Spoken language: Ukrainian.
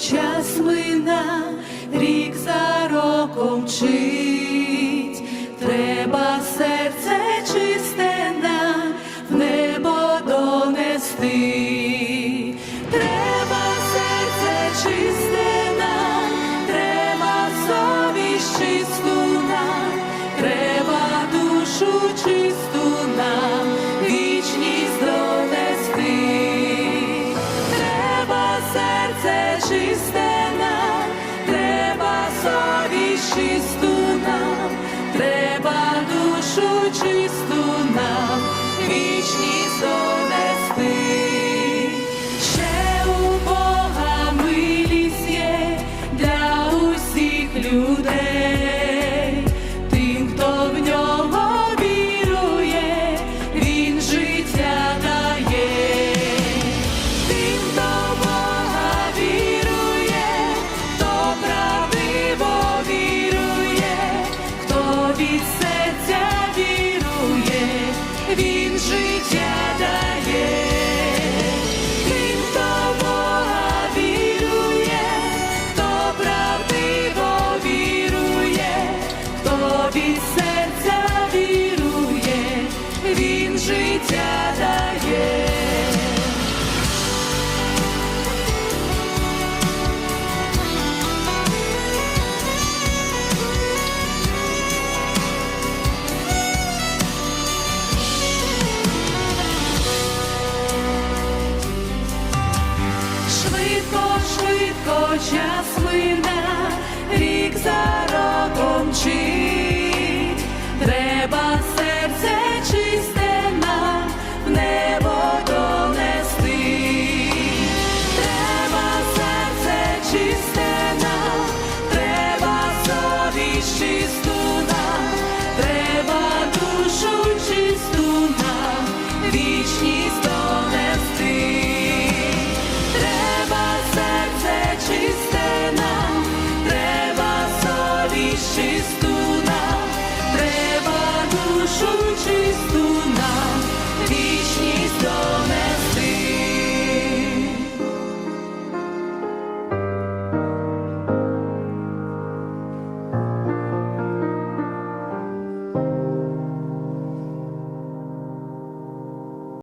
час мина, рік за роком мчить, треба серце чисте нам в небо донести. Треба серце чисте треба совість чисту нам, треба душу чисту серце чисте нам, треба совість чисту нам, треба душу чисту нам, вічність він життя дає. Він хто Бога вірує, хто правдиво вірує, хто серця вірує, він життя дає. Швидко, швидко час мине, рік за роком